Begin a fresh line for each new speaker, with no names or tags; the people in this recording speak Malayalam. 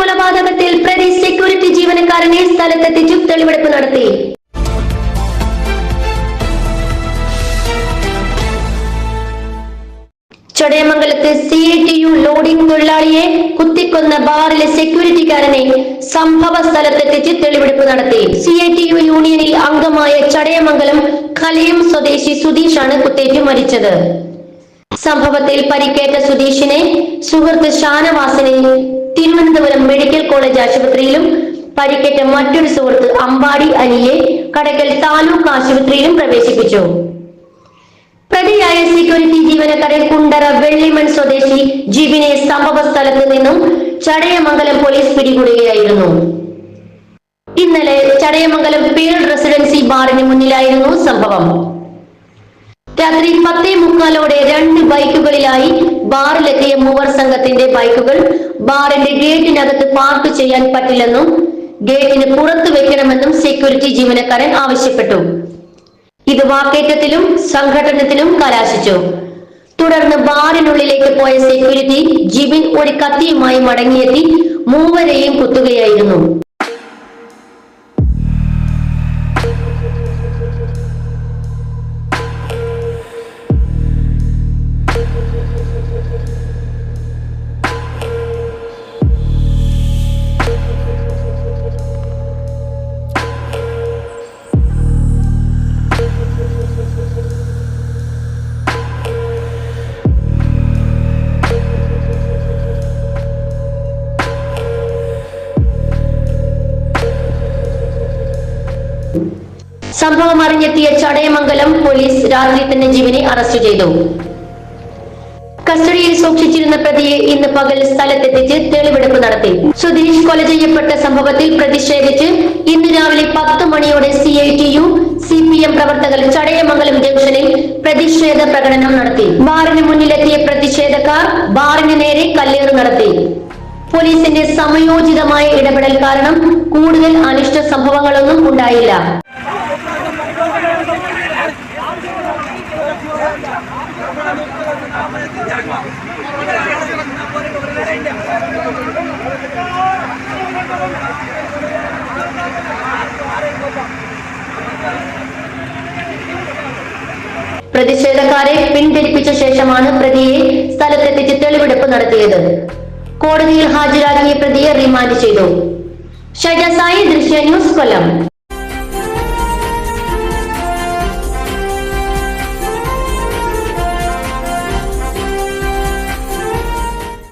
കൊലപാതകത്തിൽ പ്രതി സെക്യൂരിറ്റി ജീവനക്കാരനെ സ്ഥലത്തെത്തിച്ചു തെളിവെടുപ്പ് നടത്തി. ചടയമംഗലത്ത് C I T U loading തൊഴിലാളിയെ കുത്തിക്കൊന്ന ബാറിലെ സെക്യൂരിറ്റിക്കാരനെ സംഭവ സ്ഥലത്തെത്തിച്ച് തെളിവെടുപ്പ് നടത്തി. സി ഐ ടി യു യൂണിയനിൽ അംഗമായ ചടയമംഗലം കലയം സ്വദേശി സുധീഷാണ് കുത്തേറ്റ് മരിച്ചത്. സംഭവത്തിൽ പരിക്കേറ്റ സുധീഷിനെ സുഹൃത്ത് ഷാനവാസിനെ തിരുവനന്തപുരം മെഡിക്കൽ കോളേജ് ആശുപത്രിയിലും പരിക്കേറ്റ മറ്റൊരു സുഹൃത്ത് അമ്പാടി അലിയെ കടക്കൽ താലൂക്ക് ആശുപത്രിയിലും പ്രവേശിപ്പിച്ചു. പ്രതിയായ സെക്യൂരിറ്റി ജീവനക്കാരൻ കുണ്ടറ വെള്ളിമൺ സ്വദേശി ജിബിനെ സംഭവ സ്ഥലത്ത് നിന്നും ചടയമംഗലം പോലീസ് പിടികൂടുകയായിരുന്നു. ഇന്നലെ ചടയമംഗലം പേൾ റെസിഡൻസി ബാറിന് മുന്നിലായിരുന്നു സംഭവം. രാത്രി പത്തേ മുക്കാലോടെ രണ്ട് ബൈക്കുകളിലായി ബാറിലെത്തിയ മൂവർ സംഘത്തിന്റെ ബൈക്കുകൾ ബാറിന്റെ ഗേറ്റിനകത്ത് പാർക്ക് ചെയ്യാൻ പറ്റില്ലെന്നും ഗേറ്റിന് പുറത്തു വെക്കണമെന്നും സെക്യൂരിറ്റി ജീവനക്കാരൻ ആവശ്യപ്പെട്ടു. ഇത് വാക്കേറ്റത്തിലും സംഘടനത്തിലും കലാശിച്ചു. തുടർന്ന് ബാറിനുള്ളിലേക്ക് പോയ സെക്യൂരിറ്റി ജിബിൻ ഒരു കത്തിയുമായി മടങ്ങിയെത്തി മൂവരെയും കുത്തുകയായിരുന്നു. സംഭവം അറിഞ്ഞെത്തിയ ചടയമംഗലം പോലീസ് രാത്രി തന്നെ ജീവനെ അറസ്റ്റ് ചെയ്തു. കസ്റ്റഡിയിൽ സൂക്ഷിച്ചിരുന്ന പ്രതിയെ ഇന്ന് പകൽ സ്ഥലത്തെത്തിച്ച് തെളിവെടുപ്പ് നടത്തി. സുധീഷ് കൊല ചെയ്യപ്പെട്ട സംഭവത്തിൽ പ്രതിഷേധിച്ച് ഇന്ന് രാവിലെ പത്ത് മണിയോടെ C I T U C P M പ്രവർത്തകർ ചടയമംഗലം ജംഗ്ഷനിൽ പ്രതിഷേധ പ്രകടനം നടത്തി. ബാറിന് മുന്നിലെത്തിയ പ്രതിഷേധക്കാർ ബാറിന് നേരെ കല്ലേറ് നടത്തി. പോലീസിന്റെ സമയോചിതമായ ഇടപെടൽ കാരണം കൂടുതൽ അനിഷ്ട സംഭവങ്ങളൊന്നും ഉണ്ടായില്ല. പ്രതിഷേധക്കാരെ പിന്തിരിപ്പിച്ച ശേഷമാണ് പ്രതിയെ സ്ഥലത്തെത്തിച്ച് തെളിവെടുപ്പ് നടത്തിയത്. കോടതിയിൽ ഹാജരാക്കിയ പ്രതിയെ റിമാൻഡ് ചെയ്തു. ഷജസായി ദൃശ്യ ന്യൂസ് കൊല്ലം.